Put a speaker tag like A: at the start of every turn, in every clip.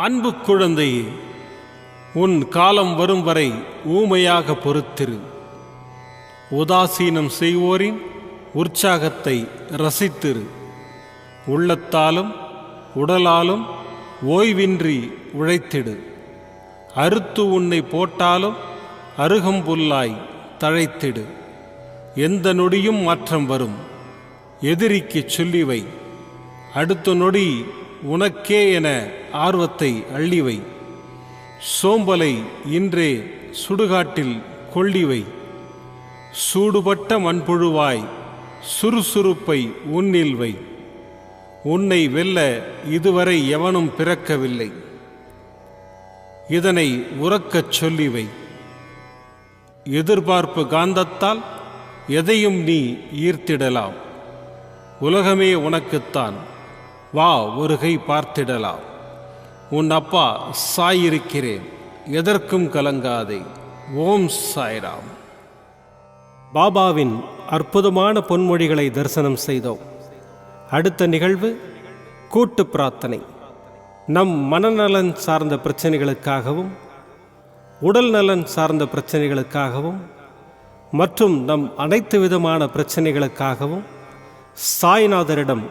A: அன்பு குழந்தையே உன் காலம் வரும் வரை ஊமையாக பொறுத்திரு. உதாசீனம் செய்வோரின் உற்சாகத்தை ரசித்திரு. உள்ளத்தாலும் உடலாலும் ஓய்வின்றி உழைத்திடு. அறுத்து உன்னை போட்டாலும் அருகம்புல்லாய் தழைத்திடு. எந்த நொடியும் மாற்றம் வரும். எதிரிக்குச் சொல்லிவை. அடுத்த நொடி உனக்கே என ஆர்வத்தை அள்ளிவை. சோம்பலை இன்றே சுடுகாட்டில் கொள்ளிவை. சூடுபட்ட மண்புழுவாய் சுறுசுறுப்பை உன்னில் வை. உன்னை வெல்ல இதுவரை எவனும் பிறக்கவில்லை. இதனை உறக்கச் சொல்லிவை. எதிர்பார்ப்பு காந்தத்தால் எதையும் நீ ஈர்த்திடலாம். உலகமே உனக்குத்தான். வா ஒரு கை பார்த்திடலாம். உன் அப்பா சாயிருக்கிறேன் எதற்கும் கலங்காதே. ஓம் சாய்ராம். பாபாவின் அற்புதமான பொன்மொழிகளை தரிசனம் செய்தோம். அடுத்த நிகழ்வு கூட்டு பிரார்த்தனை. நம் மனநலன் சார்ந்த பிரச்சனைகளுக்காகவும் உடல் நலன் சார்ந்த பிரச்சனைகளுக்காகவும் மற்றும் நம் அனைத்து விதமான பிரச்சனைகளுக்காகவும் சாய்நாதரிடம்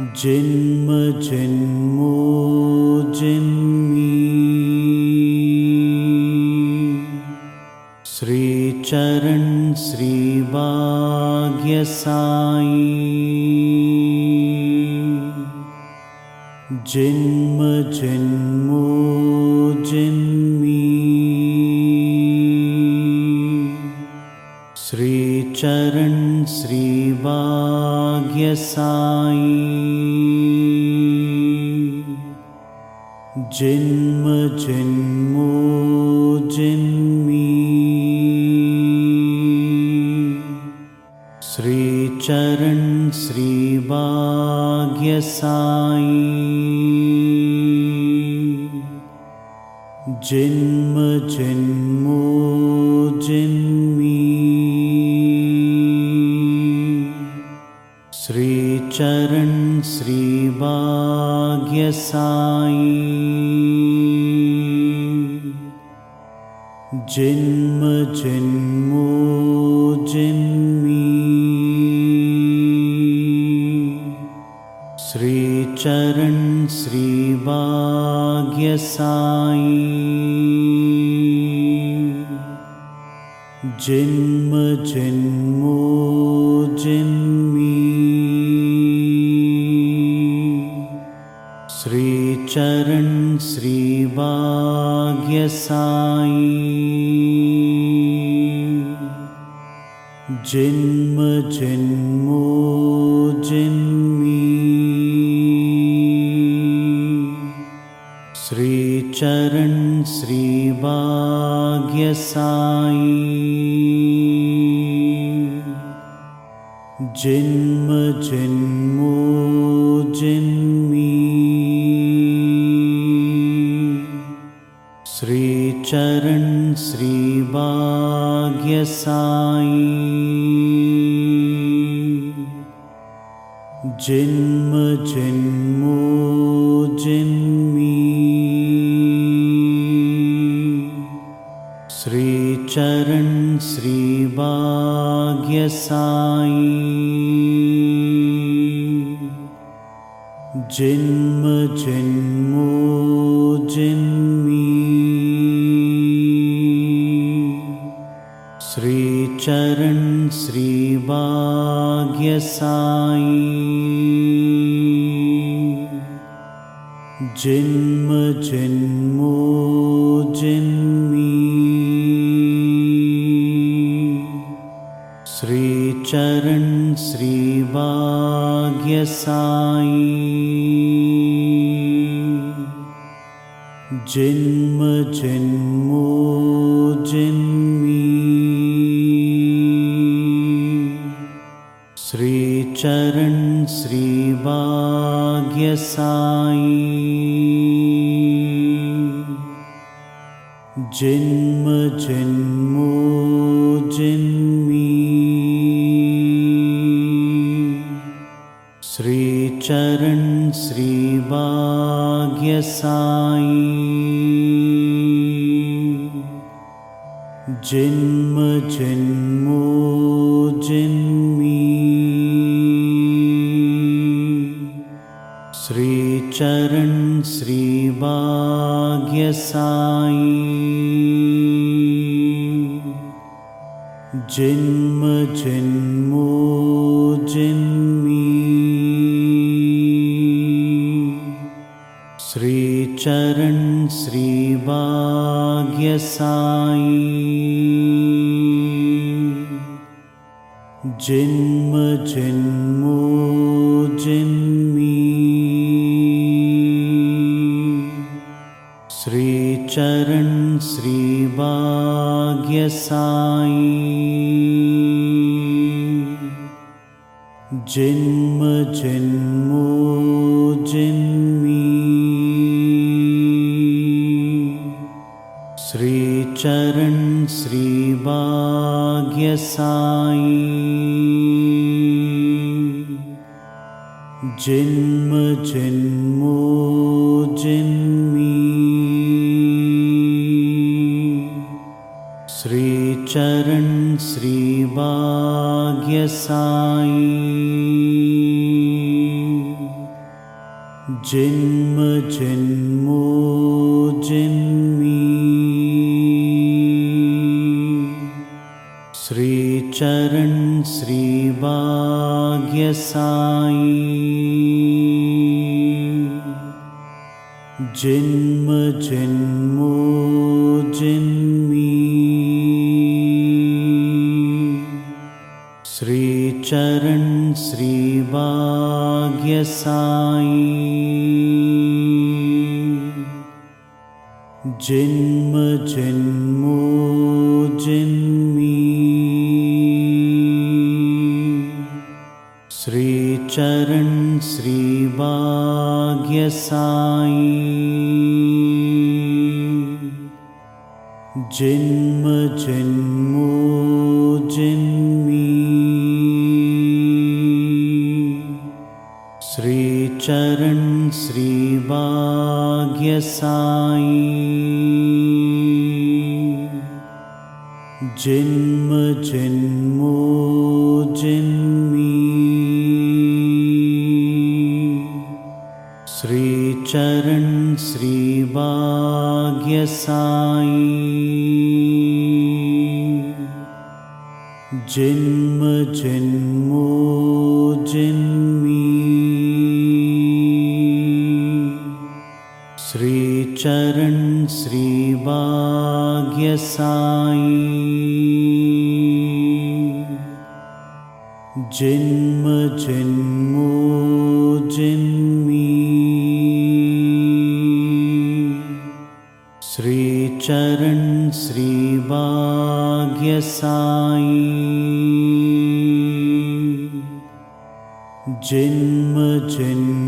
B: जन्म जन्मो। जन्मी श्रीचरण श्री बा
A: साई जन्म। जन्मो जन्मी श्रीचरण श्रीभाग्य जन्म जन्मो जन्मी। श्रीचरण श्रीभाग्य साई जन्म जन्मो जन्मी। श्रीचरण श्रीभाग्य जन्म जन्मो जन्मी। श्रीचरण श्रीभाग्य साई जन्म जन्मो जन्मी। श्रीचरण श्रीभाग्य जन्म जन्मो जन्मी। श्रीचरण श्रीभाग्य साई जन्म जन्मो जन्मी। श्रीचरण श्रीभाग्य जन्म जन्मो जन्मी। श्रीचरण श्रीभाग्य साई जन्म जन्मो जन्मी। श्रीचरण श्रीभाग्य जन्म जन्मो जन्मी। श्रीचरण साई जन्म जन्मो जन्मी। श्रीचरण श्रीभाग्य जन्म जन्मो जन्मी। श्रीचरण श्रीभाग्य साई जन्म जन्मो ग्यसाई जिन्म जिन्मो जिन्मी। श्रीचरण वाग्यसाई जिन्म जिन्म श्रीचरण श्रीभाग्य साई जन्म जन्मो जन्मी। श्रीचरण श्रीभाग्य साई जन्मो जन्मी श्रीचरण श्रीभाग्य साई जन्म जन्मो जन्मी। श्रीचरण श्रीभाग्य साई जन्म जन्मो श्रीचरण् श्रीवार्यसाई जिन्म जिन्मो जिन्मी। श्रीचरण्वार्यसाई जिन्म जिन्म साई। जन्म जन्मो जन्मी। श्रीचरण श्रीभाग्य साई। जन्म जन्मो जन्मी श्री जिन्म जिन्मो जिन्मी। श्रीचरण वाग्यसाई जिन्म जिन्म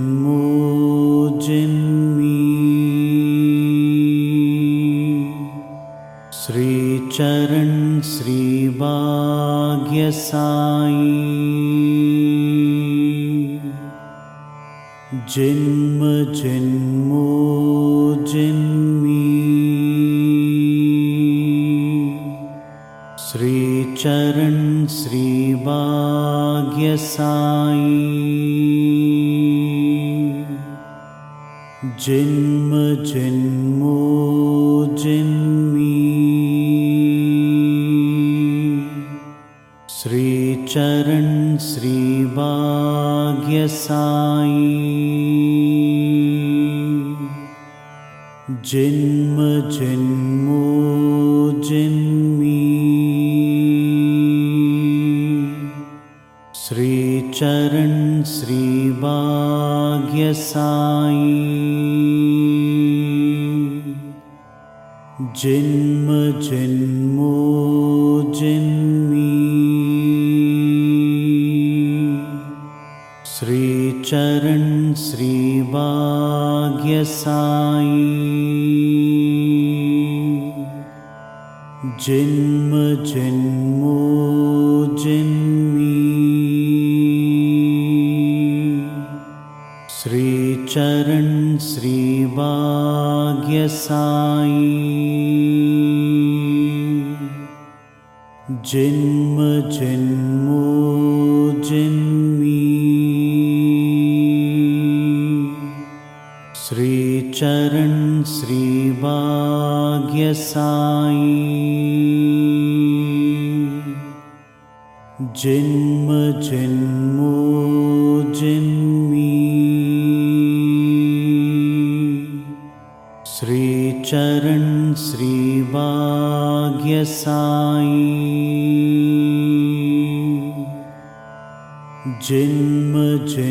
A: श्री जिन्म जिन्मो जिन्मी। श्रीचरण भग्यसाई जिन्म जिन्म श्रीचरण श्रीभाग्य साई जन्म जन्मो जन्मी। श्रीचरण श्रीभाग्य साई जन्म जन्मो जन्म जन्मो जन्मी। श्रीचरण श्रीभाग्य साई जन्म जन्मो जन्मी। श्रीचरण श्रीभाग्य जन्म जन्मो। जन्मी श्रीचरण श्रीभाग्य साई जन्म जन्मो